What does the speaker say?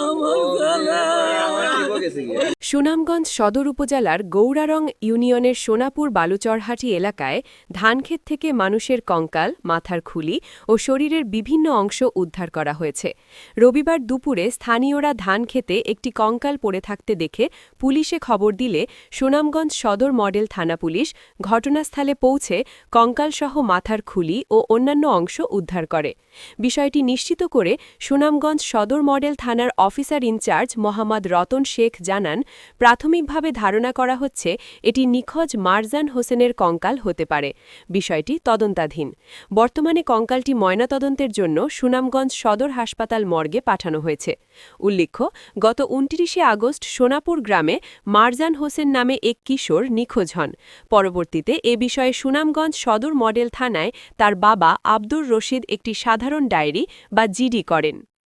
আমার সুনামগঞ্জ সদর উপজেলার গৌরারং ইউনিয়নের সোনাপুর বালুচরহাটি এলাকায় ধানক্ষেত থেকে মানুষের কঙ্কাল, মাথার খুলি ও শরীরের বিভিন্ন অংশ উদ্ধার করা হয়েছে। রবিবার দুপুরে স্থানীয়রা ধান খেতে একটি কঙ্কাল পড়ে থাকতে দেখে পুলিশে খবর দিলে সুনামগঞ্জ সদর মডেল থানা পুলিশ ঘটনাস্থলে পৌঁছে কঙ্কালসহ মাথার খুলি ও অন্যান্য অংশ উদ্ধার করে। বিষয়টি নিশ্চিত করে সুনামগঞ্জ সদর মডেল থানার officer in charge Mohammad Ratan Sheikh জানান প্রাথমিকভাবে ধারণা করা হচ্ছে এটি নিখোঁজ মারজান হোসেনের কঙ্কাল হতে পারে। বিষয়টি তদন্তাধীন। বর্তমানে কঙ্কালটি ময়নাতদন্তের জন্য সুনামগঞ্জ সদর হাসপাতাল মর্গে পাঠানো হয়েছে। উল্লেখ্য, গত উনত্রিশে আগস্ট সোনাপুর গ্রামে মারজান হোসেন নামে এক কিশোর নিখোঁজ হন। পরবর্তীতে এ বিষয়ে সুনামগঞ্জ সদর মডেল থানায় তার বাবা আব্দুর রশিদ একটি সাধারণ ডায়েরি বা জিডি করেন।